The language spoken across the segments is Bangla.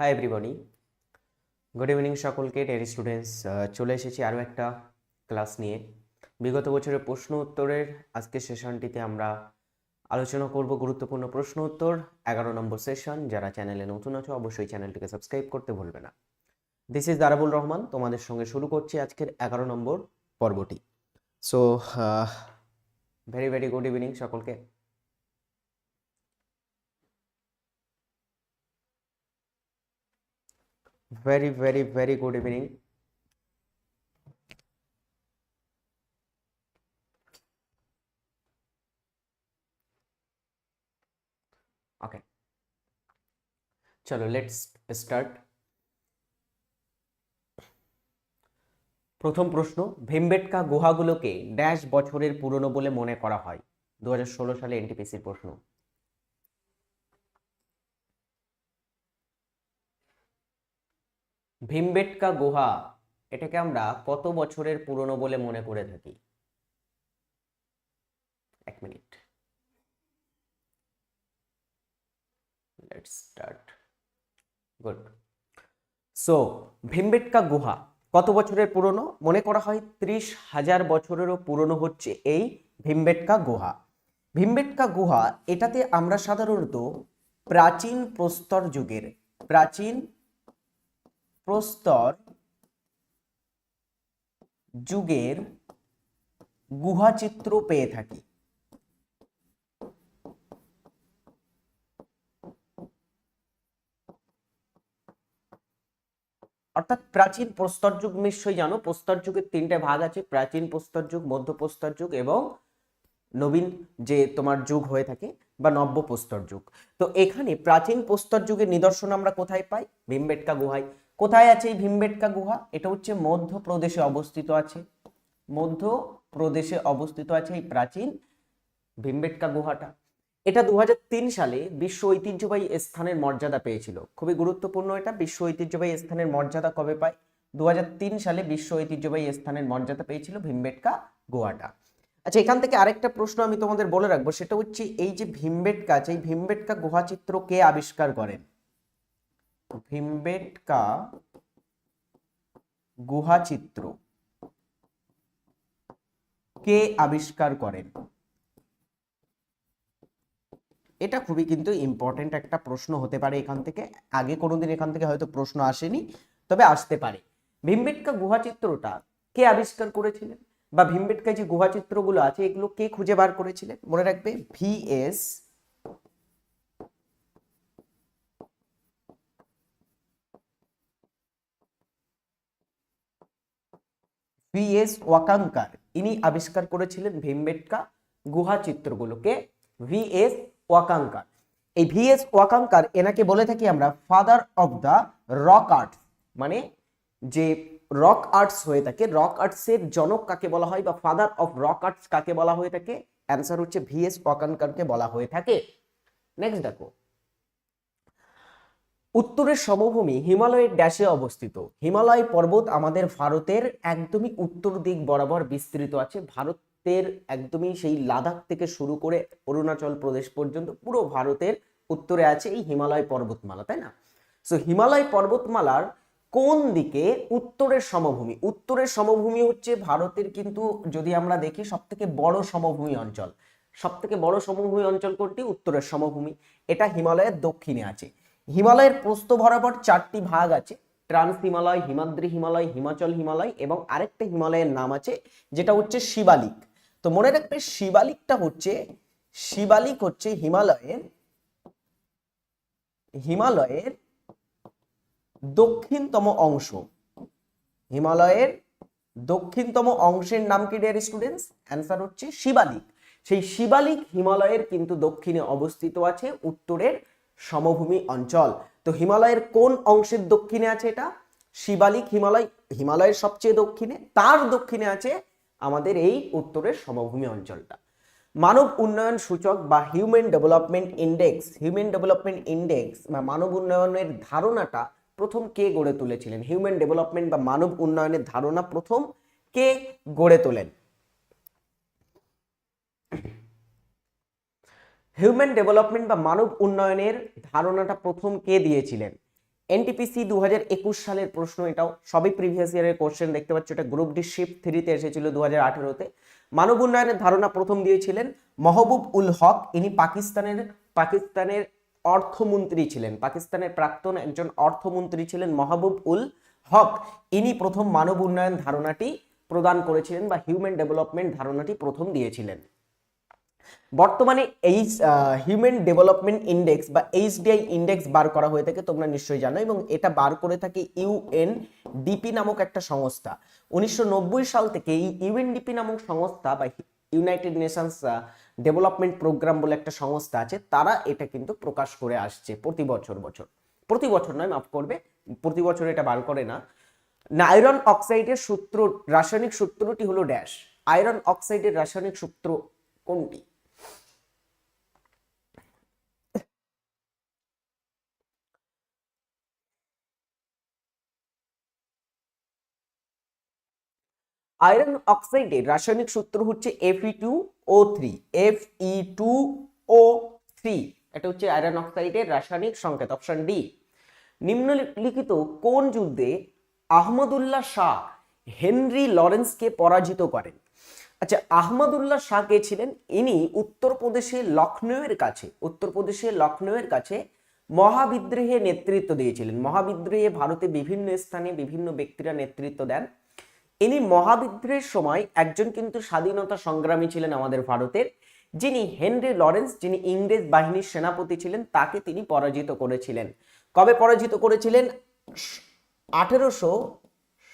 হাই এভরিবডি গুড ইভিনিং সকলকে ডেয়ারি স্টুডেন্টস চলে এসেছি আরও একটা ক্লাস নিয়ে। বিগত বছরের প্রশ্ন উত্তরের আজকের সেশনটিতে আমরা আলোচনা করব গুরুত্বপূর্ণ প্রশ্ন উত্তর। এগারো নম্বর সেশন যারা চ্যানেলে নতুন আছো, অবশ্যই চ্যানেলটিকে সাবস্ক্রাইব করতে ভুলবে না। দিস ইজ দারাবুল রহমান তোমাদের সঙ্গে শুরু করছি আজকের এগারো নম্বর পর্বটি। So very very good evening সকলকে। Very very very good evening. Okay. চলো লেটস স্টার্ট প্রথম প্রশ্ন, ভীমবেটকা গুহাগুলোকে ড্যাশ বছরের পুরনো বলে মনে করা হয়। দু হাজার ষোলো সালে এনটিপিসির প্রশ্ন। ভীমবেটকা গুহা, এটাকে আমরা কত বছরের পুরনো বলে মনে করে থাকি? এক minute. Let's start good so Bhimbetka গুহা, কত বছরের পুরনো? মনে করা হয় ত্রিশ হাজার বছরেরও পুরনো হচ্ছে এই ভীমবেটকা গুহা। ভীমবেটকা গুহা, এটাতে আমরা সাধারণত প্রাচীন প্রস্তর যুগের, প্রাচীন প্রস্তর যুগের গুহাচিত্র পেয়ে থাকি। অর্থাৎ প্রাচীন প্রস্তর যুগ নিশ্চয়ই জানো, প্রস্তর যুগের তিনটে ভাগ আছে, প্রাচীন প্রস্তর যুগ, মধ্য প্রস্তর যুগ এবং নবীন যে তোমার যুগ হয়ে থাকে বা নব্য প্রস্তর যুগ। তো এখানে প্রাচীন প্রস্তর যুগের নিদর্শন আমরা কোথায় পাই? ভীমবেটকা গুহায়। কোথায় আছে এই ভীমবেটকা গুহা? এটা হচ্ছে মধ্যপ্রদেশে অবস্থিত আছে। মধ্যপ্রদেশে অবস্থিত আছে এই প্রাচীন ভীমবেটকা গুহাটা। এটা দু হাজার তিন সালে বিশ্ব ঐতিহ্যবাহী স্থানের মর্যাদা পেয়েছিল। খুবই গুরুত্বপূর্ণ এটা, বিশ্ব ঐতিহ্যবাহী স্থানের মর্যাদা কবে পায়? দু হাজার তিন সালে বিশ্ব ঐতিহ্যবাহী স্থানের মর্যাদা পেয়েছিল ভীমবেটকা গুহাটা। আচ্ছা এখান থেকে আরেকটা প্রশ্ন আমি তোমাদের বলে রাখব, সেটা হচ্ছে এই যে ভীমবেটকা আছে, এই ভীমবেটকা গুহাচিত্র কে আবিষ্কার করেন? ভীমবেটকা গুহাচিত্র কে আবিষ্কার করেন? এটা খুবই কিন্তু ইম্পর্টেন্ট একটা প্রশ্ন হতে পারে এখান থেকে। আগে কোনোদিন এখান থেকে হয়তো প্রশ্ন আসেনি, তবে আসতে পারে। ভীমবেটকা গুহাচিত্রটা কে আবিষ্কার করেছিলেন? বা ভীমবেটকা যে গুহাচিত্রগুলো আছে, এগুলো কে খুঁজে বার করেছিলেন? মনে রাখবে ভিএস ওয়াকাঙ্কার ইনি আবিষ্কার করেছিলেন ভীমবেটকা গুহা চিত্রগুলোকে ভিএস ওয়াকাঙ্কার এই ভিএস ওয়াকাঙ্কার এনাকে বলে থাকি আমরা father of the rock art মানে যে রক আর্টস হয়ে থাকে রক আর্টসের জনক কাকে বলা হয় বা ফাদার অফ রক আর্টস কাকে বলা হয়ে থাকে? অ্যান্সার হচ্ছে ভিএস ওয়াকাঙ্কারকে বলা হয়ে থাকে। নেক্সট দেখো উত্তরের সমভূমি হিমালয়ের ড্যাশে অবস্থিত। হিমালয় পর্বত আমাদের ভারতের একদমই উত্তর দিক বরাবর বিস্তৃত আছে। ভারতের একদমই সেই লাদাখ থেকে শুরু করে অরুণাচল প্রদেশ পর্যন্ত পুরো ভারতের উত্তরে আছে এই হিমালয় পর্বতমালা, তাই না? সো হিমালয় পর্বতমালার কোন দিকে উত্তরের সমভূমি? উত্তরের সমভূমি হচ্ছে ভারতের কিন্তু যদি আমরা দেখি সব থেকে বড় সমভূমি অঞ্চল। সব থেকে বড় সমভূমি অঞ্চল কোনটি? উত্তরের সমভূমি। এটা হিমালয়ের দক্ষিণে আছে। হিমালয়ের প্রস্থ বরাবর চারটি ভাগ আছে। ট্রান্স হিমালয়, হিমাদ্রি হিমালয়, হিমাচল হিমালয় এবং আরেকটা হিমালয়ের নাম আছে, যেটা হচ্ছে শিবালিক। তো মনে রাখবে, শিবালিকটা হচ্ছে, শিবালিক হচ্ছে হিমালয়ের হিমালয়ের দক্ষিণতম অংশ। হিমালয়ের দক্ষিণতম অংশের নাম কি ডিয়ার স্টুডেন্টস অ্যান্সার হচ্ছে শিবালিক। সেই শিবালিক হিমালয়ের কিন্তু দক্ষিণে অবস্থিত আছে, উত্তরের সমভূমি অঞ্চল। তো হিমালয়ের কোন অংশের দক্ষিণে আছে এটা? শিবালিক হিমালয়, হিমালয়ের সবচেয়ে দক্ষিণে। তার দক্ষিণে আছে আমাদের এই উত্তরের সমভূমি অঞ্চলটা। মানব উন্নয়ন সূচক বা human development index human development index বা মানব উন্নয়নের ধারণাটা প্রথম কে গড়ে তুলেছিলেন? হিউম্যান ডেভেলপমেন্ট বা মানব উন্নয়নের ধারণা প্রথম কে গড়ে তোলেন? হিউম্যান ডেভেলপমেন্ট বা মানব উন্নয়নের ধারণাটা প্রথম কে দিয়েছিলেন? এনটিপিসি দু হাজার একুশ সালের প্রশ্ন এটাও, সবই প্রিভিয়াস ইয়ারের কোশ্চেন দেখতে পাচ্ছ এটা গ্রুপ ডি শিফট থ্রিতে এসেছিল দু হাজার আঠেরোতে মানব উন্নয়নের ধারণা প্রথম দিয়েছিলেন মহবুব উল হক, ইনি পাকিস্তানের পাকিস্তানের অর্থমন্ত্রী ছিলেন, পাকিস্তানের প্রাক্তন একজন অর্থমন্ত্রী ছিলেন মহবুব উল হক। ইনি প্রথম মানব উন্নয়ন ধারণাটি প্রদান করেছিলেন বা হিউম্যান ডেভেলপমেন্ট ধারণাটি প্রথম দিয়েছিলেন। বর্তমানে এই হিউম্যান ডেভেলপমেন্ট ইন্ডেক্স বা এইচডিআই ইন্ডেক্স বার করা হয়ে থাকে, তোমরা নিশ্চয়ই জানো, এবং এটা বার করে থাকে ইউএন ডিপি নামক একটা সংস্থা। উনিশশো নব্বই সাল থেকে এই ইউএনডিপি নামক সংস্থা বা ইউনাইটেড নেশনস ডেভেলপমেন্ট প্রোগ্রাম বলে একটা সংস্থা আছে, তারা এটা কিন্তু প্রকাশ করে আসছে প্রতি বছর বছর। প্রতি বছর নয়, মাফ করবে, প্রতি বছর এটা বার করে না। না আয়রন অক্সাইডের সূত্র, রাসায়নিক সূত্রটি হলো ড্যাশ। আয়রন অক্সাইডের রাসায়নিক সূত্র কোনটি? আয়রন অক্সাইডের রাসায়নিক সূত্র হচ্ছে F E two O three F E two O three এটা হচ্ছে আয়রন অক্সাইডের রাসায়নিক সংকেত, অপশন ডি। নিম্নলিখিত কোন যুদ্ধে আহমদুল্লাহ শাহ হেনরি লরেন্সকে পরাজিত করেন? আচ্ছা আহমদুল্লাহ শাহ কে ছিলেন? ইনি উত্তরপ্রদেশের লখনৌয়ের কাছে উত্তরপ্রদেশের লখনৌয়ের কাছে মহাবিদ্রোহে নেতৃত্ব দিয়েছিলেন। মহাবিদ্রোহে ভারতে বিভিন্ন স্থানে বিভিন্ন ব্যক্তিরা নেতৃত্ব দেন। ইনি মহাবিদ্রোহের সময় একজন কিন্তু স্বাধীনতা সংগ্রামী ছিলেন আমাদের ভারতের। যিনি হেনরি লরেন্স, যিনি ইংরেজ বাহিনীর সেনাপতি ছিলেন, তাকে তিনি পরাজিত করেছিলেন। কবে পরাজিত করেছিলেন? আঠেরোশো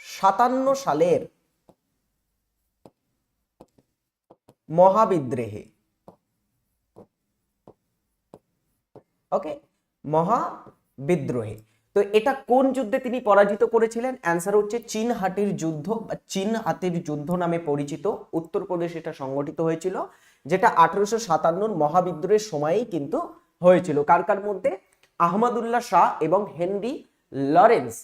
সাতান্ন সালের মহাবিদ্রোহে। ওকে? মহাবিদ্রোহে। তো এটা কোন যুদ্ধে তিনি পরাজিত করেছিলেন? অ্যান্সার হচ্ছে চীন হাটির যুদ্ধ বা চীন হাতির যুদ্ধ নামে পরিচিত। উত্তরপ্রদেশ এটা সংগঠিত হয়েছিল, যেটা আঠারোশো সাতান্নর মহাবিদ্রোহের সময়েই কিন্তু হয়েছিল। কার কার মধ্যে? আহমদুল্লাহ শাহ এবং হেনরি লরেন্স।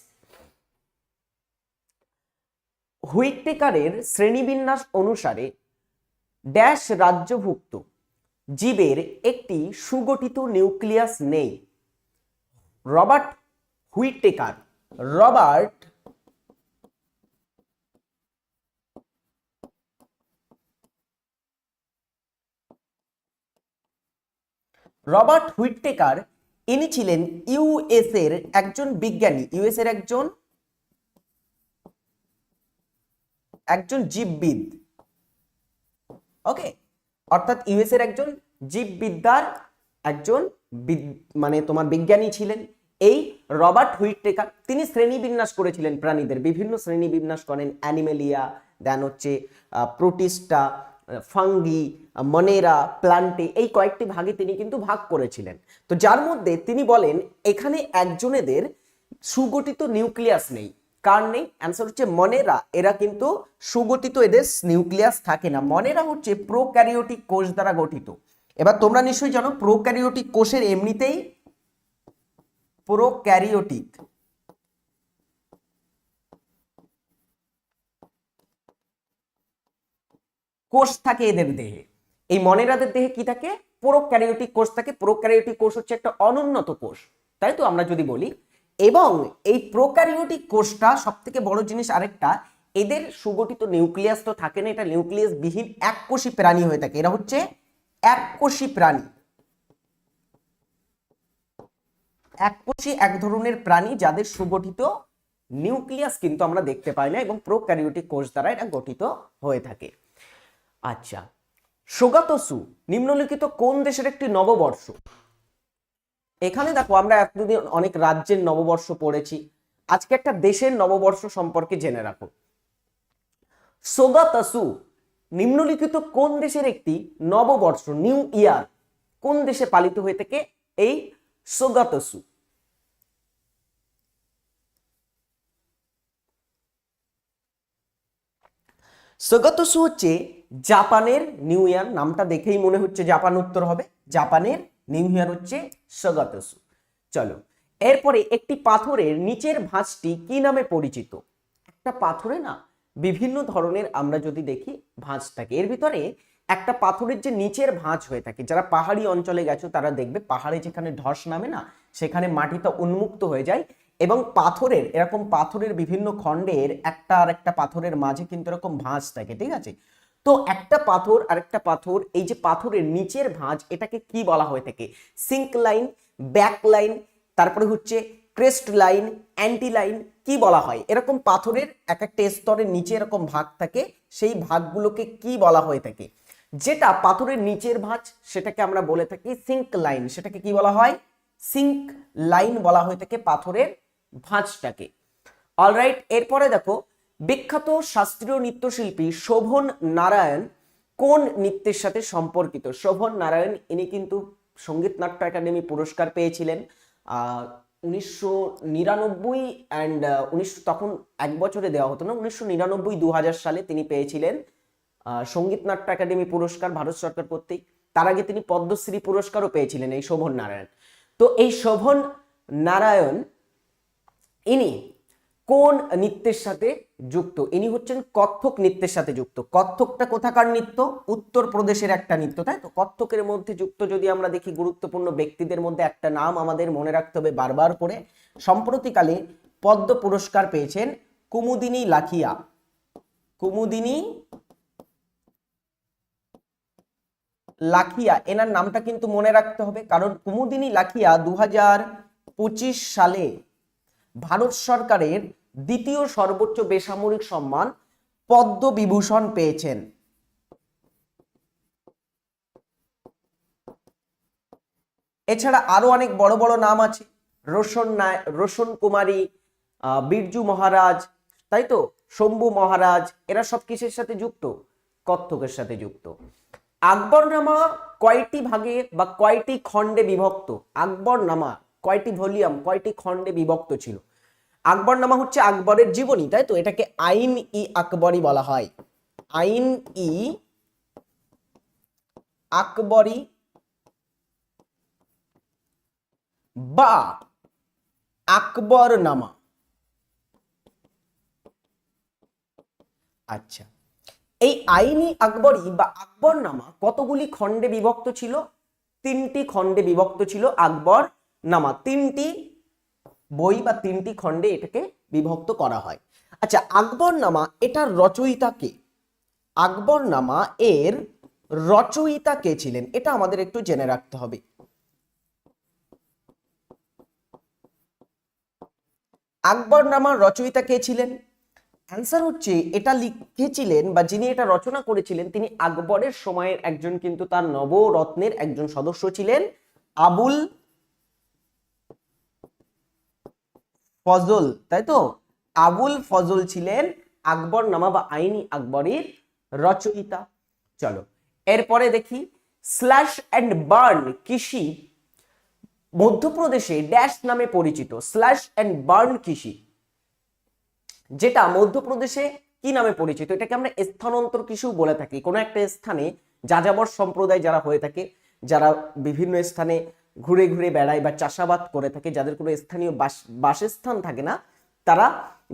হুইটেকারের শ্রেণীবিন্যাস অনুসারে ড্যাশ রাজ্যভুক্ত জীবের একটি সুগঠিত নিউক্লিয়াস নেই। Robert Whittaker Robert Robert Whittaker ইনি ছিলেন ইউএস এর একজন বিজ্ঞানী ইউএস এর একজন একজন জীববিদ। ওকে অর্থাৎ ইউএস এর একজন জীববিদ্যার একজন মানে তোমার বিজ্ঞানী ছিলেন। এই রবার্ট হুইটেকার, তিনি শ্রেণীবিন্যাস করেছিলেন প্রাণীদের। বিভিন্ন শ্রেণীবিন্যাস করেন, অ্যানিমেলিয়া, দেন হচ্ছে প্রোটিস্টা ফাঙ্গি মনেরা, প্লান্টে, এই কয়েকটি ভাগে তিনি কিন্তু ভাগ করেছিলেন। তো যার মধ্যে তিনি বলেন, এখানে একজনেদের সুগঠিত নিউক্লিয়াস নেই। কার নেই? অ্যান্সার হচ্ছে মনেরা। এরা কিন্তু সুগঠিত এদের নিউক্লিয়াস থাকে না। মনেরা হচ্ছে প্রোক্যারিওটিক কোষ দ্বারা গঠিত। এবার তোমরা নিশ্চয়ই জানো, প্রোক্যারিওটিক কোষের এমনিতেই প্রোক্যারিওটিক। কোষ থাকে এদের দেহে। এই মনেরাদের দেহে কি থাকে? প্রোক্যারিওটিক কোষ থাকে। প্রোক্যারিওটিক কোষ হচ্ছে একটা অনুন্নত কোষ, তাই তো আমরা যদি বলি। এবং এই প্রোক্যারিওটিক কোষটা সব থেকে বড় জিনিস আরেকটা, এদের সুগঠিত নিউক্লিয়াস তো থাকে না, এটা নিউক্লিয়াস বিহীন এককোষী প্রাণী হয়ে থাকে। এরা হচ্ছে এককোষী প্রাণী। এককোষী এক ধরনের প্রাণী যাদের সুগঠিত নিউক্লিয়াস কিন্তু আমরা দেখতে পাই না এবং প্রোক্যারিওটিক কোষ দ্বারা এটা গঠিত হয়ে থাকে। আচ্ছা সোগাতসু নিম্নলিখিত কোন দেশের একটি নববর্ষ? এখানে দেখো আমরা এতদিন অনেক রাজ্যের নববর্ষ পড়েছি। আজকে একটা দেশের নববর্ষ সম্পর্কে জেনে রাখো। সোগাতসু নিম্নলিখিত কোন দেশের একটি নববর্ষ, নিউ ইয়ার, কোন দেশে পালিত হয়ে থাকে? এই সোগাতসু সোগাতসু হচ্ছে জাপানের নিউ ইয়ার নামটা দেখেই মনে হচ্ছে জাপান উত্তর হবে। জাপানের নিউ ইয়ার হচ্ছে সোগাতসু চলো, এরপরে একটি পাথরের নিচের ভাঁজটি কি নামে পরিচিত? একটা পাথরে না, বিভিন্ন ধরনের আমরা যদি দেখি ভাঁজ থাকে এর ভিতরে একটা পাথরের যে নিচের ভাঁজ হয়ে থাকে, যারা পাহাড়ি অঞ্চলে গেছো, তারা দেখবে পাহাড়ে যেখানে ধস নামে না, সেখানে মাটিটা উন্মুক্ত হয়ে যায় এবং পাথরের, এরকম পাথরের বিভিন্ন খণ্ডের একটা আর একটা পাথরের মাঝে কিন্তু এরকম ভাঁজ থাকে, ঠিক আছে? তো একটা পাথর আর একটা পাথর, এই যে পাথরের নিচের ভাঁজ, এটাকে কি বলা হয়ে থাকে? সিঙ্ক লাইন, ব্যাক লাইন, তারপরে হচ্ছে ক্রেস্ট লাইন, অ্যান্টি লাইন, কি বলা হয়? এরকম পাথরের এক একটা স্তরের নিচে এরকম ভাগ থাকে, সেই ভাগগুলোকে কি বলা হয়ে থাকে? যেটা পাথরের নিচের ভাঁজ, সেটাকে আমরা বলে থাকি সিঙ্ক লাইন সেটাকে কি বলা হয়? সিঙ্ক লাইন বলা হয়ে থাকে পাথরের ভাঁজটাকে। অলরাইট এরপরে দেখো, বিখ্যাত শাস্ত্রীয় নৃত্যশিল্পী শোভন নারায়ণ কোন নৃত্যের সাথে সম্পর্কিত? শোভন নারায়ণ, ইনি কিন্তু সংগীত নাট্য একাডেমি পুরস্কার পেয়েছিলেন উনিশশো নিরানব্বই অ্যান্ড উনিশশো, তখন এক বছরে দেওয়া হতো না, উনিশশো নিরানব্বই দু সালে তিনি পেয়েছিলেন সংগীত নাট্য একাডেমি পুরস্কার ভারত সরকার কর্তৃক। তার আগে তিনি পদ্মশ্রী পুরস্কারও পেয়েছিলেন এই শোভন নারায়ণ। তো এই শোভন নারায়ণ, ইনি কোন নৃত্যের সাথে যুক্ত? ইনি হচ্ছেন কত্থক নৃত্যের সাথে যুক্ত। কত্থকটা কোথাকার নৃত্য? উত্তরপ্রদেশের একটা নৃত্য, তাই তো? কত্থকের মধ্যে যুক্ত যদি আমরা দেখি, গুরুত্বপূর্ণ ব্যক্তিদের মধ্যে একটা নাম আমাদের মনে রাখতে হবে বারবার করে। সম্প্রতিকালে পদ্ম পুরস্কার পেয়েছেন কুমুদিনী লাখিয়া। কুমুদিনী লাখিয়া, এনার নামটা কিন্তু মনে রাখতে হবে। কারণ কুমুদিনী লাখিয়া দু সালে ভারত সরকারের দ্বিতীয় সর্বোচ্চ বেসামরিক সম্মান পদ্ম বিভূষণ পেয়েছেন। এছাড়া আরও অনেক বড় বড় নাম আছে। রোশন নায়, রোশন কুমারী বিরজু মহারাজ, তাই তো? শম্ভু মহারাজ, এরা সব কিসের সাথে যুক্ত? কত্থকের সাথে যুক্ত। আকবরনামা কয়টি ভাগে বা কয়টি খণ্ডে বিভক্ত? আকবরনামা কয়টি ভলিউম, কয়টি খণ্ডে বিভক্ত ছিল? আকবরনামা হচ্ছে আকবরের জীবনী, তাই তো? এটাকে আইন ই আকবরী বলা হয়। আইন ই আকবরী বা আকবরনামা আচ্ছা। এই আইনি আকবরী বা আকবরনামা কতগুলি খণ্ডে বিভক্ত ছিল? তিনটি খণ্ডে বিভক্ত ছিল আকবর নামা তিনটি বই বা তিনটি খণ্ডে এটাকে বিভক্ত করা হয়। আচ্ছা আকবরনামা এটার রচয়িতা কে? আকবরনামা এর রচয়িতা কে ছিলেন? এটা আমাদের একটু জেনে রাখতে হবে। আকবর আকবরনামার রচয়িতা কে ছিলেন? অ্যান্সার হচ্ছে, এটা লিখেছিলেন বা যিনি এটা রচনা করেছিলেন, তিনি আকবরের সময়ের একজন কিন্তু তার নবরত্নের একজন সদস্য ছিলেন আবুল ফজল, তাই তো? আবুল ফজল ছিলেন আকবর নামা বা আইনি আকবরের রচয়িতা। চলো, এরপরে দেখি স্ল্যাশ অ্যান্ড বার্ন কৃষি মধ্যপ্রদেশে ড্যাশ নামে পরিচিত। স্ল্যাশ অ্যান্ড বার্ন কৃষি। যেটা মধ্যপ্রদেশে কি নামে পরিচিত? এটাকে আমরা স্থানান্তর কিছু বলে থাকি। কোনো একটা স্থানে যাযাবর সম্প্রদায় যারা হয়ে থাকে, যারা বিভিন্ন স্থানে ঘুরে ঘুরে বেড়ায় বা চাষাবাদ করে থাকে, যাদের কোনো স্থানীয় বাস, বাসস্থান থাকে না, তারা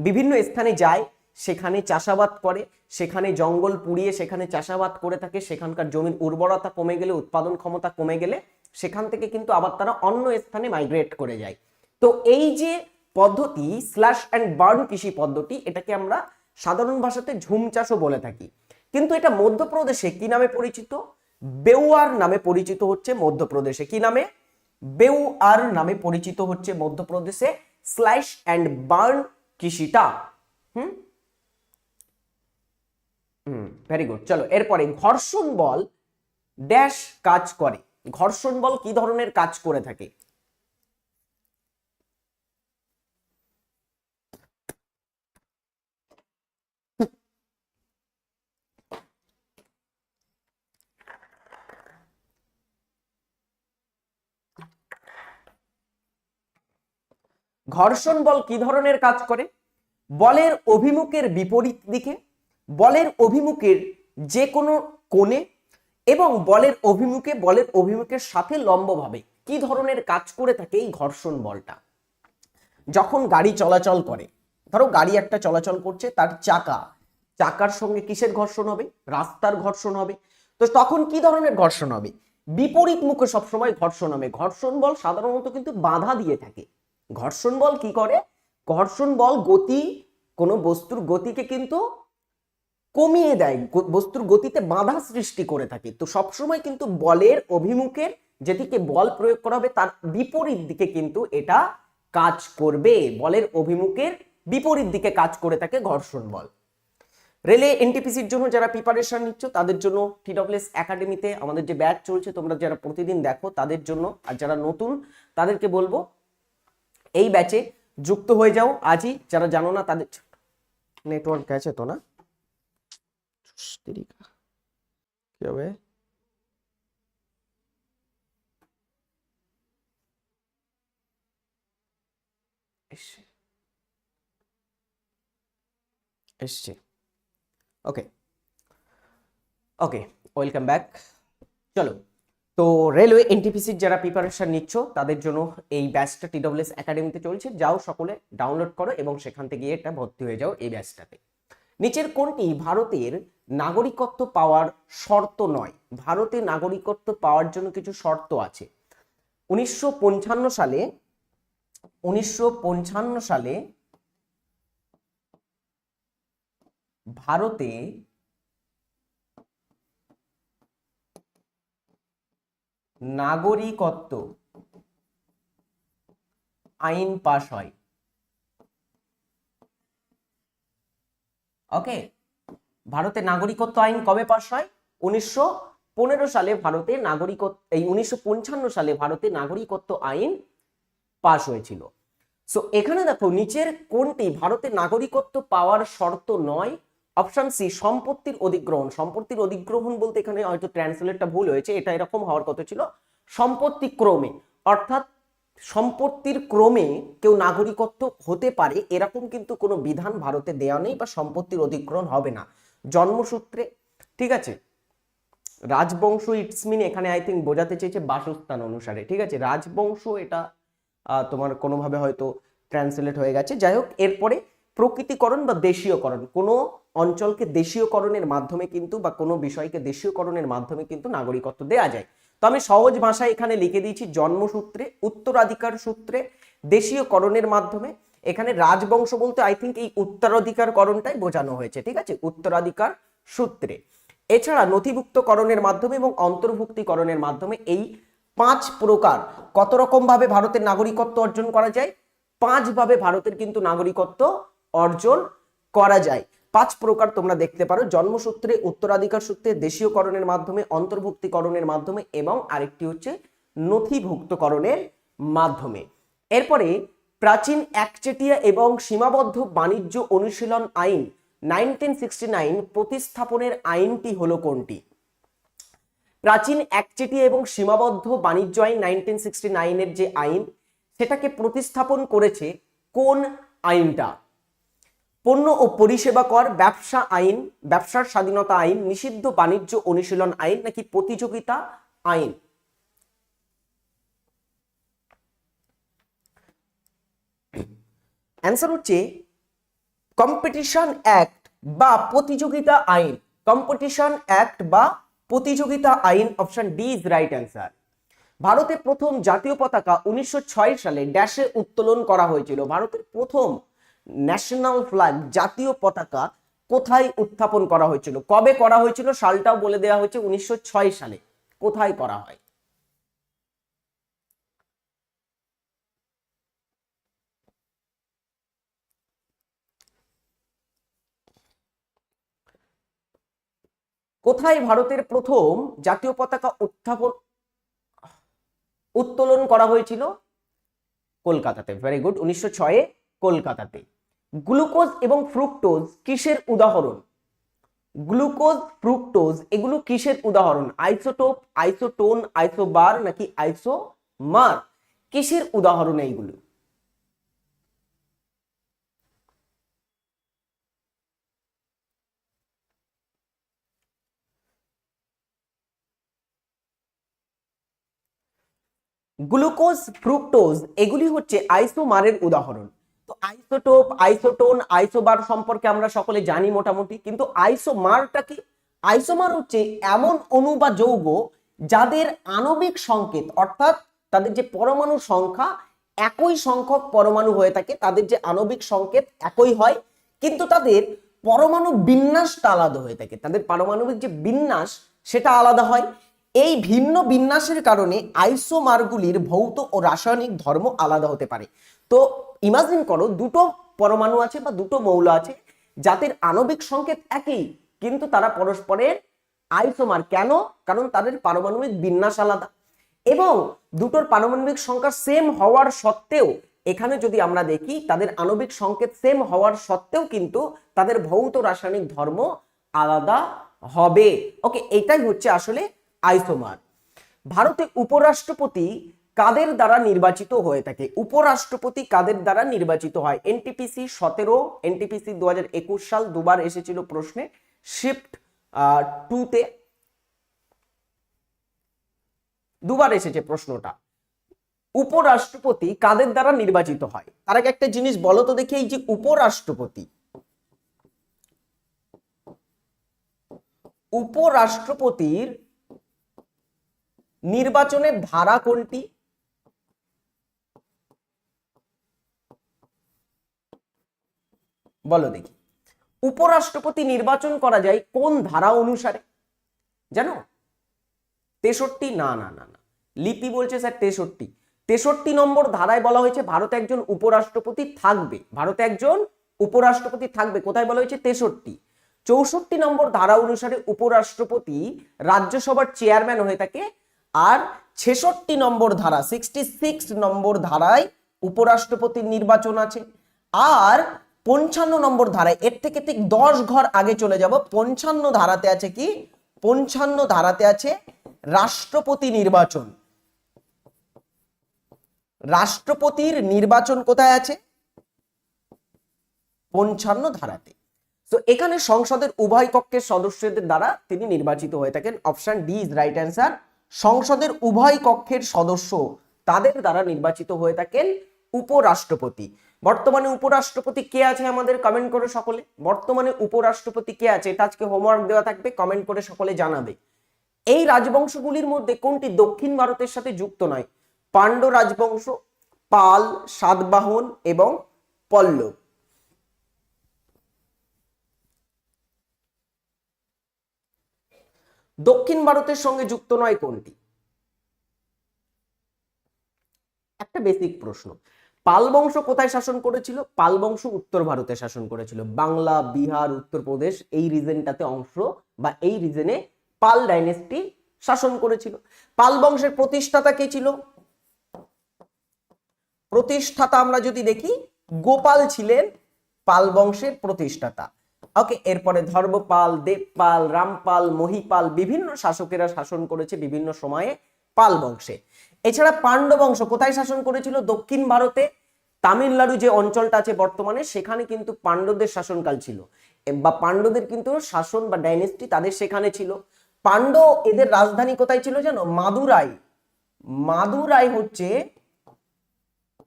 বিভিন্ন স্থানে যায়, সেখানে চাষাবাদ করে, সেখানে জঙ্গল পুড়িয়ে সেখানে চাষাবাদ করে থাকে, সেখানকার জমির উর্বরতা কমে গেলে, উৎপাদন ক্ষমতা কমে গেলে, সেখান থেকে কিন্তু আবার তারা অন্য স্থানে মাইগ্রেট করে যায়। তো এই যে পদ্ধতি স্ল্যাশ অ্যান্ড বার্ন কৃষি পদ্ধতি, এটাকে আমরা সাধারণ ভাষাতে ঝুম চাষও বলে থাকি। কিন্তু এটা মধ্যপ্রদেশে কি নামে পরিচিত? বেউয়ার নামে পরিচিত হচ্ছে মধ্যপ্রদেশে। কি নামে? বেউয়ার নামে পরিচিত হচ্ছে মধ্যপ্রদেশে স্ল্যাশ অ্যান্ড বার্ন কৃষিটা। হুম? ভেরি গুড চলো, এরপরে ঘর্ষণ বল ড্যাশ কাজ করে। ঘর্ষণ বল কি ধরনের কাজ করে থাকে? ঘর্ষণ বল কি ধরনের কাজ করে? বলের অভিমুখের বিপরীত দিকে, বলের অভিমুখের যে কোনো কোণে এবং বলের অভিমুখে, বলের অভিমুখের সাথে লম্বভাবে কি ধরনের কাজ করে থাকে এই ঘর্ষণ বলটা? যখন গাড়ি চলাচল করে, ধরো গাড়ি একটা চলাচল করছে, তার চাকা, চাকার সঙ্গে কিসের ঘর্ষণ হবে? রাস্তার ঘর্ষণ হবে। তো তখন কি ধরনের ঘর্ষণ হবে? বিপরীত মুখে সবসময় ঘর্ষণ হবে। ঘর্ষণ বল সাধারণত কিন্তু বাধা দিয়ে থাকে। ঘর্ষণ বল কি করে? ঘর্ষণ বল গতি, কোনো বস্তুর গতিকে কিন্তু কমিয়ে দেয় বস্তুর গতিতে বাধা সৃষ্টি করে থাকে। তো সবসময় কিন্তু বলের অভিমুখের যেদিকে বল প্রয়োগ করা হবে, তার বিপরীত দিকে কিন্তু এটা কাজ করবে। বলের অভিমুখের বিপরীত দিকে কাজ করে থাকে ঘর্ষণ বল। রেলে এনটিপিসির জন্য যারা প্রিপারেশন নিচ্ছ, তাদের জন্য টিডব্লিউএস একাডেমিতে আমাদের যে ব্যাচ চলছে, তোমরা যারা প্রতিদিন দেখো, তাদের জন্য আর যারা নতুন, তাদেরকে বলব এই ব্যাচে যুক্ত হয়ে যাও। আজই যারা জানো না তাদের নেটওয়ার্ক গেছে তো না। কি হবে? এসছে। ওকে ওকে ওয়েলকাম ব্যাক চলো। তো রেলওয়ে এনটিপিসির যারা প্রিপারেশন নিচ্ছ, তাদের জন্য এই ব্যাচটা টিডব্লিউএস একাডেমিতে চলছে। যাও সকলে ডাউনলোড করো এবং সেখান থেকে গিয়ে এটা ভর্তি হয়ে যাও এই ব্যাচটাতে নিচের কোনটি ভারতের নাগরিকত্ব পাওয়ার শর্ত নয়। ভারতে নাগরিকত্ব পাওয়ার জন্য কিছু শর্ত আছে। উনিশশো পঞ্চান্ন সালে, উনিশশো পঞ্চান্ন সালে ভারতে নাগরিকত্ব। আইন পাশ হয়। ওকে, ভারতে নাগরিকত্ব আইন কবে পাশ হয়? উনিশশো পনেরো সালে ভারতে নাগরিকত্ব, এই উনিশশো পঞ্চান্ন সালে ভারতে নাগরিকত্ব আইন পাশ হয়েছিল। সো এখানে দেখো, নিচের কোনটি ভারতে নাগরিকত্ব পাওয়ার শর্ত নয় অপশন সি সম্পত্তির অধিগ্রহণ। সম্পত্তির অধিগ্রহণ বলতে এখানে হয়তো ট্রান্সলেটটা ভুল হয়েছে, এটা এরকম হওয়ার কথা ছিল। সম্পত্তি ক্রমে, অর্থাৎ সম্পত্তির ক্রমে কেউ নাগরিকত্ব হতে পারে, এরকম কিন্তু কোনো বিধান ভারতে দেওয়া নেই বা সম্পত্তির অধিগ্রহণ হবে না। জন্মসূত্রে, ঠিক আছে? রাজবংশ ইটস মিন এখানে আই থিঙ্ক বোঝাতে চেয়েছে বাসস্থান অনুসারে, ঠিক আছে? রাজবংশ এটা তোমার কোনোভাবে হয়তো ট্রান্সলেট হয়ে গেছে। যাই হোক, এরপরে প্রকৃতিকরণ বা দেশীয়করণ, কোনো অঞ্চলকে দেশীয়করণের মাধ্যমে কিন্তু বা কোনো বিষয়কে দেশীয়করণের মাধ্যমে কিন্তু নাগরিকত্ব দেওয়া যায়। তো আমি সহজ ভাষায় এখানে লিখে দিয়েছি জন্মসূত্রে, উত্তরাধিকার সূত্রে, দেশীয়করণের মাধ্যমে। এখানে রাজবংশ বলতে আই থিঙ্ক এই উত্তরাধিকার করণটাই বোঝানো হয়েছে, ঠিক আছে? উত্তরাধিকার সূত্রে। এছাড়া নথিভুক্তকরণের মাধ্যমে এবং অন্তর্ভুক্তিকরণের মাধ্যমে এই পাঁচ প্রকার কত রকম ভাবে ভারতের নাগরিকত্ব অর্জন করা যায়? পাঁচ ভাবে ভারতের কিন্তু নাগরিকত্ব অর্জন করা যায়। পাঁচ প্রকার তোমরা দেখতে পারো। জন্মসূত্রে, উত্তরাধিকার সূত্রে, দেশীয়করণের মাধ্যমে, অন্তর্ভুক্তিকরণের মাধ্যমে এবং আরেকটি হচ্ছে নথিভুক্তকরণের মাধ্যমে। এরপরে প্রাচীন একচেটিয়া এবং সীমাবদ্ধ বাণিজ্য অনুশীলন আইন, নাইনটিন প্রতিস্থাপনের আইনটি হলো কোনটি? প্রাচীন একচেটিয়া এবং সীমাবদ্ধ বাণিজ্য আইন, নাইনটিন সিক্সটি নাইনের যে আইন, সেটাকে প্রতিস্থাপন করেছে কোন আইনটা? পণ্য ও পরিষেবা কর, ব্যবসা আইন, ব্যবসার স্বাধীনতা আইন, নিষিদ্ধ বাণিজ্য অনুশীলন আইন নাকি প্রতিযোগিতা আইন? অ্যান্সার হচ্ছে কম্পিটিশন অ্যাক্ট বা প্রতিযোগিতা আইন। কম্পিটিশন অ্যাক্ট বা প্রতিযোগিতা আইন option D is right answer ভারতে প্রথম জাতীয় পতাকা উনিশশো ছয় সালে ড্যাশে উত্তোলন করা হয়েছিল। ভারতের প্রথম ন্যাশনাল ফ্ল্যাগ জাতীয় পতাকা কোথায় উত্থাপন করা হয়েছিল? কবে করা হয়েছিল? সালটাও বলে দেওয়া হয়েছে উনিশশো ছয় সালে। কোথায় করা হয়? কোথায় ভারতের প্রথম জাতীয় পতাকা উত্থাপন, উত্তোলন করা হয়েছিল? কলকাতাতে। ভেরি গুড উনিশশো ছয়ে কলকাতাতে। গ্লুকোজ এবং ফ্রুক্টোজ কিসের উদাহরণ? গ্লুকোজ, ফ্রুক্টোজ এগুলো কিসের উদাহরণ? আইসোটোপ, আইসোটোন, আইসোবার নাকি আইসোমার? কিসের উদাহরণ এইগুলো? গ্লুকোজ, ফ্রুক্টোজ এগুলি হচ্ছে আইসোমারের উদাহরণ। তো আইসোটোপ আইসোটোন আইসোবার সম্পর্কে আমরা সকলে জানি মোটামুটি, কিন্তু আইসোমারটা কি? আইসোমার হচ্ছে এমন অণু বা যৌগ যাদের আণবিক সংকেত, অর্থাৎ তাদের যে পরমাণু সংখ্যা একই সংখ্যক পরমাণু হয়ে থাকে, তাদের যে আণবিক সংকেত একই হয়, কিন্তু তাদের পরমাণু বিন্যাসটা আলাদা হয়ে থাকে। তাদের পারমাণবিক যে বিন্যাস, সেটা আলাদা হয়। এই ভিন্ন বিন্যাসের কারণে আইসোমারগুলির ভৌত ও রাসায়নিক ধর্ম আলাদা হতে পারে। তো ইমাজিন করো দুটো পরমাণু আছে বা দুটো মৌল আছে যাদের আণবিক সংকেত একই, কিন্তু তারা পরস্পরের আইসোমার। কেন? কারণ তাদের পারমাণবিক বিন্যাস আলাদা। এবং দুটোর পারমাণবিক সংখ্যা সেম হওয়ার সত্ত্বেও, এখানে যদি আমরা দেখি, তাদের আণবিক সংকেত সেম হওয়ার সত্ত্বেও কিন্তু তাদের ভৌত রাসায়নিক ধর্ম আলাদা হবে। ওকে এটাই হচ্ছে আসলে আইসোমার। ভারতে উপরাষ্ট্রপতি কাদের দ্বারা নির্বাচিত হয়ে থাকে? উপরাষ্ট্রপতি কাদের দ্বারা নির্বাচিত হয়? এনটিপিসি সতেরো এনটিপিসি দু হাজার একুশ সাল দুবার এসেছিল প্রশ্নে। শিফট টুতে দুবার এসেছে প্রশ্নটা। উপরাষ্ট্রপতি কাদের দ্বারা নির্বাচিত হয়? তার আগে একটা জিনিস বলো তো দেখি, এই যে উপরাষ্ট্রপতি। উপরাষ্ট্রপতির নির্বাচনের ধারা কোনটি? বলো দেখি। উপরাষ্ট্রপতি নির্বাচন করা যায় কোন ধারা অনুসারে? জানো? তেষট্টি, না না না না। লিপি বলছে, স্যার, তেষট্টি। তেষট্টি নম্বর ধারায় বলা হয়েছে ভারতে একজন উপরাষ্ট্রপতি থাকবে। ভারতে একজন উপরাষ্ট্রপতি থাকবে। কোথায় বলা হয়েছে? তেষট্টি। চৌষট্টি নম্বর ধারা অনুসারে উপরাষ্ট্রপতি রাজ্যসভার চেয়ারম্যান হয়ে থাকে। আর ছেষট্টি নম্বর ধারা সিক্সটি সিক্স নম্বর ধারায় উপরাষ্ট্রপতির নির্বাচন আছে। আর পঞ্চান্ন নম্বর ধারায়, এর থেকে ঠিক দশ ঘর আগে চলে যাব। পঞ্চান্ন ধারাতে আছে কি? পঞ্চান্ন ধারাতে আছে রাষ্ট্রপতি নির্বাচন। রাষ্ট্রপতির নির্বাচন কোথায় আছে? পঞ্চান্ন ধারাতে। তো এখানে সংসদের উভয় কক্ষের সদস্যদের দ্বারা তিনি নির্বাচিত হয়ে থাকেন। Option D is right answer সংসদের উভয় কক্ষের সদস্য তাদের দ্বারা নির্বাচিত হয়ে থাকেন উপরাষ্ট্রপতি। বর্তমানে উপরাষ্ট্রপতি কে আছে আমাদের কমেন্ট করে সকলে? বর্তমানে উপরাষ্ট্রপতি কে আছে? এটা আজকে হোমওয়ার্ক দেওয়া থাকবে কমেন্ট করে সকলে জানাবে। এই রাজবংশগুলির মধ্যে কোনটি দক্ষিণ ভারতের সাথে যুক্ত নয়? পাণ্ড রাজবংশ, পাল, সাতবাহন এবং পল্লব। দক্ষিণ ভারতের সঙ্গে যুক্ত নয় কোনটি? একটা বেসিক প্রশ্ন। পাল বংশ কোথায় শাসন করেছিল? পাল বংশ উত্তর ভারতে শাসন করেছিল। বাংলা, বিহার, উত্তরপ্রদেশ এই রিজনটাতে অংশ বা এই রিজনে পাল ডাইনেস্টি শাসন করেছিল। পাল বংশের প্রতিষ্ঠাতা কে ছিল? প্রতিষ্ঠাতা আমরা যদি দেখি, গোপাল ছিলেন পাল বংশের প্রতিষ্ঠাতা। ওকে, এরপরে ধর্মপাল, দেবপাল, রামপাল, মহিপাল বিভিন্ন শাসকেরা শাসন করেছে বিভিন্ন সময়ে পাল বংশে। এছাড়া পাণ্ড্য বংশ কোথায় শাসন করেছিল? দক্ষিণ ভারতে তামিলনাড়ু যে অঞ্চলটা আছে বর্তমানে, সেখানে কিন্তু পাণ্ডবদের শাসনকাল ছিল। বা পাণ্ডবদের কিন্তু শাসন বা ডাইনেস্টি তাদের সেখানে ছিল। পাণ্ড এদের রাজধানী কোথায় ছিল জানো মাদুরাই। মাদুরাই হচ্ছে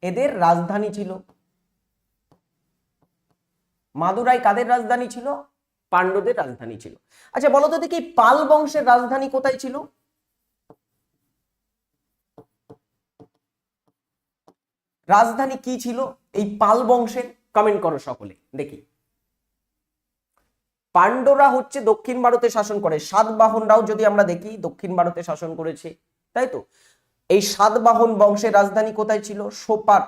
এদের রাজধানী ছিল। মাদুরাই কাদের রাজধানী ছিল? পাণ্ডবদের রাজধানী ছিল। আচ্ছা বলো তো দেখি, পাল বংশের রাজধানী কোথায় ছিল? রাজধানী কি ছিল? এই পাল বংশের কমেন্ট করো সকলে, দেখি। পাণ্ডরা হচ্ছে দক্ষিণ ভারতে শাসন করে সাতবাহনরাও যদি আমরা দেখি, দক্ষিণ ভারতে শাসন করেছে, তাই তো? এই সাতবাহন বংশের রাজধানী কোথায় ছিল? সোপার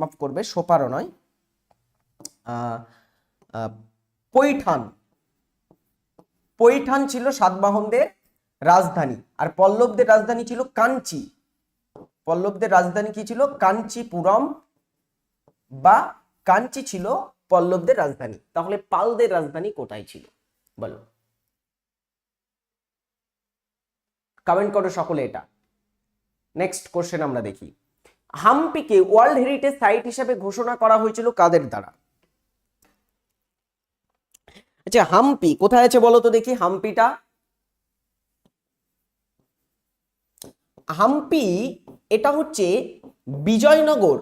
মাফ করবে, সোপারও নয় পৈঠান। পৈঠান ছিল সাতবাহনদের রাজধানী, আর পল্লবদের রাজধানী ছিল কাঞ্চি। পল্লবদের রাজধানী কি ছিল? কাঞ্চিপুরম বা কাঞ্চি ছিল পল্লবদের রাজধানী। তাহলে পালদের রাজধানী কোথায় ছিল? বলো। কমেন্ট করো সকলে এটা। নেক্সট কোশ্চেন আমরা দেখি। হাম্পিকে ওয়ার্ল্ড হেরিটেজ সাইট হিসেবে ঘোষণা করা হয়েছিল কাদের দ্বারা? আচ্ছা হাম্পি, কোথায় আছে বলো তো দেখি। হাম্পিটা হাম্পি, এটা হচ্ছে বিজয়নগর।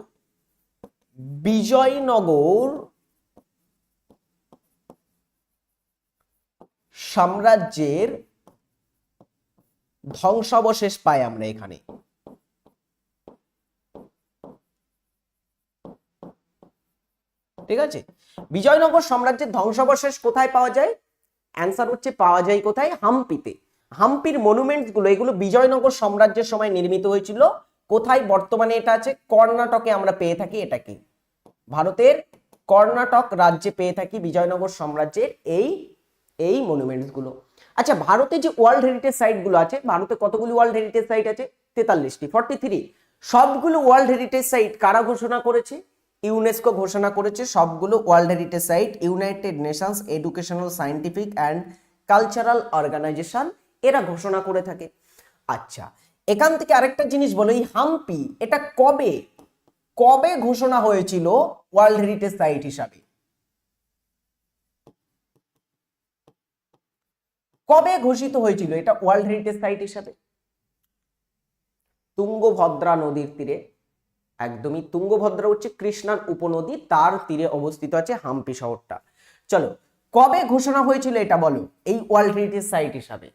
বিজয়নগর সাম্রাজ্যের ধ্বংসাবশেষ পাই আমরা এখানে। ঠিক আছে? বিজয়নগর সাম্রাজ্যের ধ্বংসাবশেষ কোথায় পাওয়া যায়? অ্যান্সার হচ্ছে পাওয়া যায় কোথায়? হাম্পিতে। হাম্পির মনুমেন্টসগুলো এগুলো বিজয়নগর সাম্রাজ্যের সময় নির্মিত হয়েছিল। কোথায়? বর্তমানে এটা আছে কর্ণাটকে আমরা পেয়ে থাকি এটা কি ভারতের কর্ণাটক রাজ্যে পেয়ে থাকি বিজয়নগর সাম্রাজ্যের এই এই মনুমেন্টসগুলো আচ্ছা ভারতে যে ওয়ার্ল্ড হেরিটেজ সাইটগুলো আছে, ভারতে কতগুলি ওয়ার্ল্ড হেরিটেজ সাইট আছে? তেতাল্লিশটি ফর্টি থ্রি সবগুলো ওয়ার্ল্ড হেরিটেজ সাইট কারা ঘোষণা করেছে? ইউনেস্কো ঘোষণা করেছে সবগুলো world heritage site United Nations Educational Scientific and Cultural Organisation এরা ঘোষণা করে থাকে। আচ্ছা এখান থেকে আরেকটা জিনিস বলো, এই হাম্পি, এটা কবে কবে ঘোষণা হয়েছিল ওয়ার্ল্ড হেরিটেজ সাইট হিসাবে? কবে ঘোষিত হয়েছিল এটা ওয়ার্ল্ড হেরিটেজ সাইট হিসাবে? তুঙ্গভদ্রা নদীর তীরে। একদমই তুঙ্গভদ্রা হচ্ছে কৃষ্ণার উপনদী, তার তীরে অবস্থিত আছে হাম্পি শহরটা। চলো, কবে ঘোষণা হয়েছিল এটা বলো, এই ওয়ার্ল্ড হেরিটেজ সাইট হিসাবে?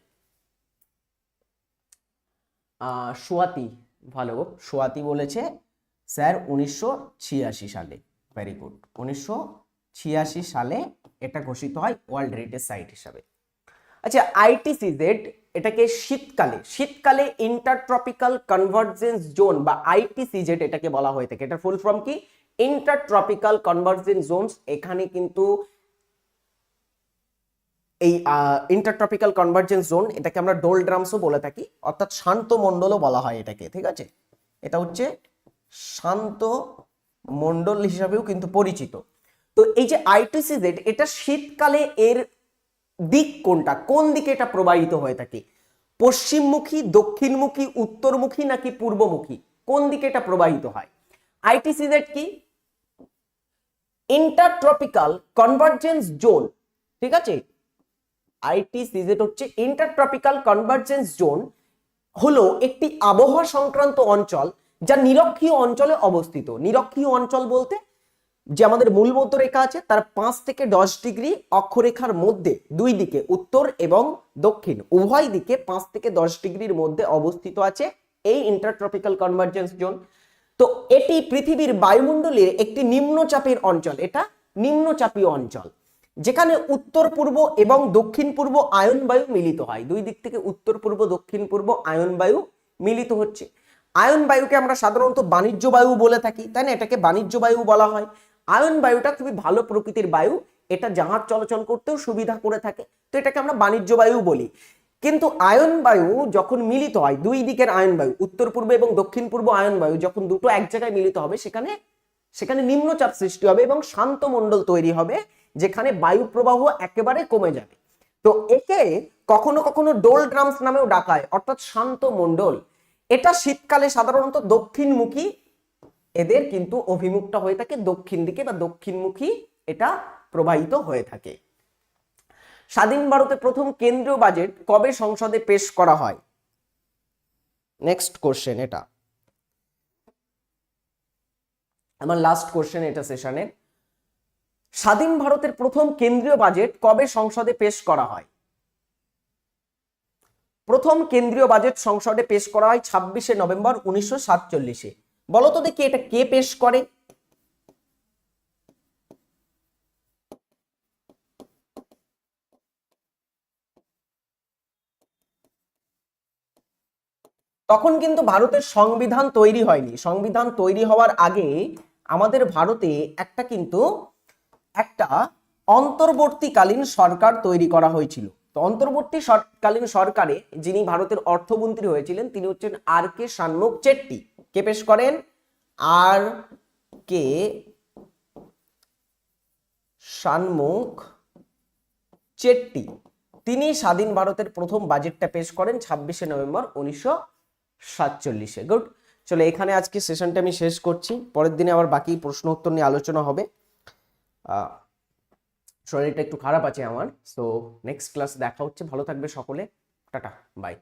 সোয়াতি, ভালো সোয়াতি বলেছে, স্যার, উনিশশো ছিয়াশি সালে। ভেরি গুড উনিশশো ছিয়াশি সালে এটা ঘোষিত হয় ওয়ার্ল্ড হেরিটেজ সাইট হিসাবে। আচ্ছা আইটিসিজেড এটাকে শীতকালে শীতকালে ইন্টারট্রপিক্যাল কনভার্জেন্স জোন বা আইটিসিজেড এটাকে বলা হয়ে থাকে। এটা ফুল ফর্ম কি? ইন্টারট্রপিক্যাল কনভার্জেন্স জোনস এখানে কিন্তু এই ইন্টারট্রপিক্যাল কনভার্জেন্স জোন এটাকে আমরা ডোল ড্রামসও বলে থাকি, অর্থাৎ শান্ত মণ্ডলও বলা হয় এটাকে, ঠিক আছে? এটা হচ্ছে শান্ত মণ্ডল হিসাবেও কিন্তু পরিচিত। তো এই যে আইটিসিজেড এটা শীতকালে এর দিক কোনটা? কোন দিকে এটা প্রবাহিত হয়ে থাকে? পশ্চিমমুখী, দক্ষিণমুখী, উত্তরমুখী নাকি পূর্বমুখী? কোন দিকে এটা প্রবাহিত হয়? আইটিসিজেড কি? ইন্টারট্রপিক্যাল কনভার্জেন্স জোন ঠিক আছে? আইটিসিজেড হচ্ছে ইন্টারট্রপিক্যাল কনভার্জেন্স জোন হলো একটি আবহাওয়া সংক্রান্ত অঞ্চল যা নিরক্ষীয় অঞ্চলে অবস্থিত। নিরক্ষীয় অঞ্চল বলতে যে আমাদের মূল মধ্যরেখা আছে, তার পাঁচ থেকে দশ ডিগ্রি অক্ষরেখার মধ্যে, দুই দিকে, উত্তর এবং দক্ষিণ। উভয় দিকে পাঁচ থেকে দশ ডিগ্রির মধ্যে অবস্থিত আছে এই ইন্টারট্রপিক্যাল কনভার্জেন্স জোন। তো এটি পৃথিবীর বায়ুমণ্ডলের একটি নিম্নচাপের অঞ্চল, এটা নিম্নচাপীয় অঞ্চল। যেখানে উত্তর পূর্ব এবং দক্ষিণ পূর্ব আয়ন বায়ু মিলিত হয়। দুই দিক থেকে উত্তর পূর্ব, দক্ষিণ পূর্ব আয়ন বায়ু মিলিত হচ্ছে। আয়ন বায়ুকে আমরা সাধারণত বাণিজ্য বায়ু বলে থাকি, তাই না? এটাকে বাণিজ্য বায়ু বলা হয়। আয়ন বায়ুটা খুবই ভালো প্রকৃতির বায়ু, এটা জাহাজ চলাচল করতেও সুবিধা করে থাকে। তো এটাকে আমরা বাণিজ্য বায়ু বলি। কিন্তু আয়ন বায়ু যখন মিলিত হয়, দুই দিকের আয়ন বায়ু, উত্তর পূর্ব এবং দক্ষিণ পূর্ব আয়ন বায়ু যখন দুটো এক জায়গায় মিলিত হবে, সেখানে সেখানে নিম্নচাপ সৃষ্টি হবে এবং শান্ত মণ্ডল তৈরি হবে, যেখানে বায়ু প্রবাহ একেবারে কমে যাবে। তো একে কখনো কখনো ডোল ড্রামস নামেও ডাকায় অর্থাৎ শান্ত মণ্ডল। এটা শীতকালে সাধারণত দক্ষিণমুখী, এদের কিন্তু অভিমুখটা হয়ে থাকে দক্ষিণ দিকে বা দক্ষিণমুখী এটা প্রবাহিত হয়ে থাকে। স্বাধীন ভারতে প্রথম কেন্দ্রীয় বাজেট কবে সংসদে পেশ করা হয়? নেক্সট কোশ্চেন এটা। আমার লাস্ট কোশ্চেন এটা সেশনের স্বাধীন ভারতের প্রথম কেন্দ্রীয় বাজেট কবে সংসদে পেশ করা হয়? প্রথম কেন্দ্রীয় বাজেট সংসদে পেশ করা হয় ছাব্বিশে নভেম্বর উনিশশো সাতচল্লিশে। বলতো দেখি এটা কে পেশ করে? তখন কিন্তু ভারতের সংবিধান তৈরি হয়নি। সংবিধান তৈরি হওয়ার আগে আমাদের ভারতে একটা কিন্তু একটা অন্তর্বর্তীকালীন সরকার তৈরি করা হয়েছিল। তো অন্তর্বর্তী সরকালীন সরকারে যিনি ভারতের অর্থমন্ত্রী হয়েছিলেন, তিনি হচ্ছেন আর কে শানমুখ চেট্টি। কে পেশ করেন? আর কে শানমুখ চেট্টি। তিনি স্বাধীন ভারতের প্রথম বাজেটটা পেশ করেন ছাব্বিশে নভেম্বর উনিশশো সাতচল্লিশে। গুড। চলো, এখানে আজকে সেশনটা আমি শেষ করছি। পরের দিনে আবার বাকি প্রশ্ন উত্তর নিয়ে আলোচনা হবে। শরীরটা একটু খারাপ আছে আমার সো নেক্সট ক্লাস দেখা হচ্ছে। ভালো থাকবে সকলে। Tata bye